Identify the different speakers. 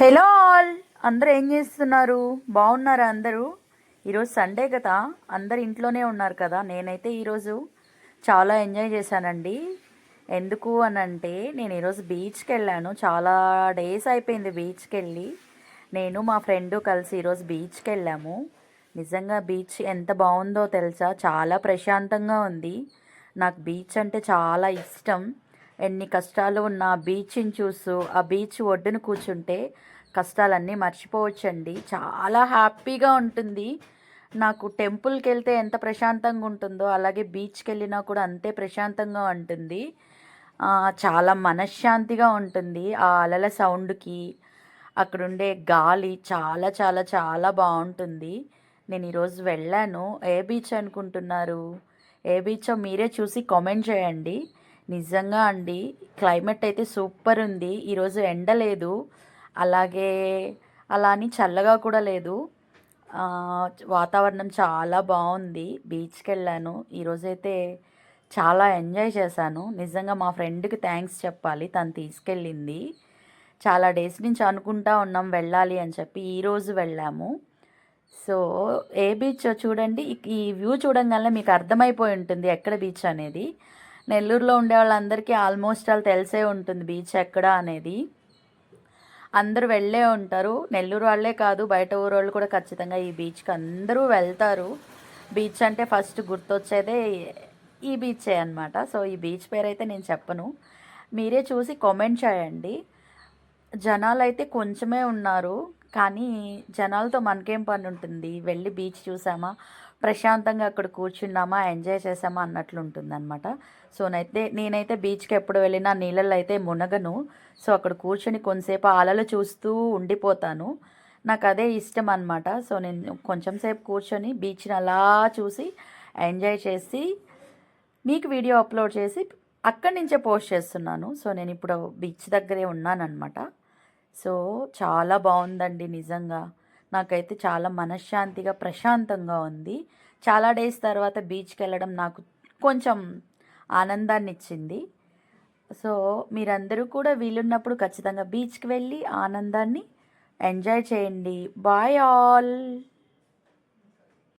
Speaker 1: Hello all. అందరూ ఏం చేస్తున్నారు? బాగున్నారా అందరూ? ఈరోజు సండే కదా అందరు ఇంట్లోనే ఉన్నారు కదా. నేనైతే ఈరోజు చాలా ఎంజాయ్ చేశానండి. ఎందుకు అని అంటే నేను ఈరోజు బీచ్కి వెళ్ళాను. చాలా డేస్ అయిపోయింది బీచ్కి వెళ్ళి. నేను మా ఫ్రెండ్ కలిసి ఈరోజు బీచ్కి వెళ్ళాము. నిజంగా బీచ్ ఎంత బాగుందో తెలుసా? చాలా ప్రశాంతంగా ఉంది. నాకు బీచ్ అంటే చాలా ఇష్టం. ఎన్ని కష్టాలు ఉన్నా బీచ్ని చూస్తూ ఆ బీచ్ ఒడ్డున కూర్చుంటే కష్టాలన్నీ మర్చిపోవచ్చండి. చాలా హ్యాపీగా ఉంటుంది. నాకు టెంపుల్కి వెళ్తే ఎంత ప్రశాంతంగా ఉంటుందో అలాగే బీచ్కి వెళ్ళినా కూడా అంతే ప్రశాంతంగా ఉంటుంది. చాలా మనశ్శాంతిగా ఉంటుంది. ఆ అలల సౌండ్కి అక్కడుండే గాలి చాలా చాలా చాలా బాగుంటుంది. నేను ఈరోజు వెళ్ళాను. ఏ బీచ్ అనుకుంటున్నారు? ఏ బీచో మీరే చూసి కామెంట్ చేయండి. నిజంగా అండి. క్లైమేట్ అయితే సూపర్ ఉంది. ఈరోజు ఎండ లేదు. అలాగే అలా అని చల్లగా కూడా లేదు. వాతావరణం చాలా బాగుంది. బీచ్కి వెళ్ళాను. ఈరోజైతే చాలా ఎంజాయ్ చేశాను. నిజంగా మా ఫ్రెండ్కి థ్యాంక్స్ చెప్పాలి. తను తీసుకెళ్ళింది. చాలా డేస్ నుంచి అనుకుంటా ఉన్నాం వెళ్ళాలి అని చెప్పి ఈరోజు వెళ్ళాము. సో ఏ బీచ్ చూడండి. ఈ వ్యూ చూడంగానే మీకు అర్థమైపోయి ఉంటుంది ఎక్కడ బీచ్ అనేది. నెల్లూరులో ఉండే వాళ్ళందరికీ ఆల్మోస్ట్ ఆల్ తెలిసే ఉంటుంది బీచ్ ఎక్కడ అనేది. అందరూ వెళ్ళే ఉంటారు. నెల్లూరు వాళ్ళే కాదు బయట ఊరు వాళ్ళు కూడా ఖచ్చితంగా ఈ బీచ్కి అందరూ వెళ్తారు. బీచ్ అంటే ఫస్ట్ గుర్తొచ్చేదే ఈ బీచే అనమాట సో ఈ బీచ్ పేరు అయితే నేను చెప్పను. మీరే చూసి కామెంట్ చేయండి. జనాలు అయితే కొంచెమే ఉన్నారు కానీ జనాలతో మనకేం పని ఉంటుంది వెళ్ళి బీచ్ చూసామా? ప్రశాంతంగా అక్కడ కూర్చున్నామా ఎంజాయ్ చేసామా అన్నట్లు ఉంటుంది అనమాట సో నైతే నేనైతే బీచ్కి ఎప్పుడు వెళ్ళినా నీళ్ళల్లో అయితే మునగను. సో అక్కడ కూర్చొని కొంతసేపు అలలు చూస్తూ ఉండిపోతాను. నాకు అదే ఇష్టం అనమాట సో నేను కొంచెం సేపు కూర్చొని బీచ్ని అలా చూసి ఎంజాయ్ చేసి మీకు వీడియో అప్లోడ్ చేసి అక్కడి నుంచే పోస్ట్ చేస్తున్నాను. సో నేను ఇప్పుడు బీచ్ దగ్గరే ఉన్నానన్నమాట. సో చాలా బాగుందండి నిజంగా. నాకైతే చాలా మనశ్శాంతిగా ప్రశాంతంగా ఉంది. చాలా డేస్ తర్వాత బీచ్కి వెళ్ళడం నాకు కొంచెం ఆనందాన్ని ఇచ్చింది సో మీరందరూ కూడా వీలున్నప్పుడు ఖచ్చితంగా బీచ్కి వెళ్ళి ఆనందాన్ని ఎంజాయ్ చేయండి. Bye all!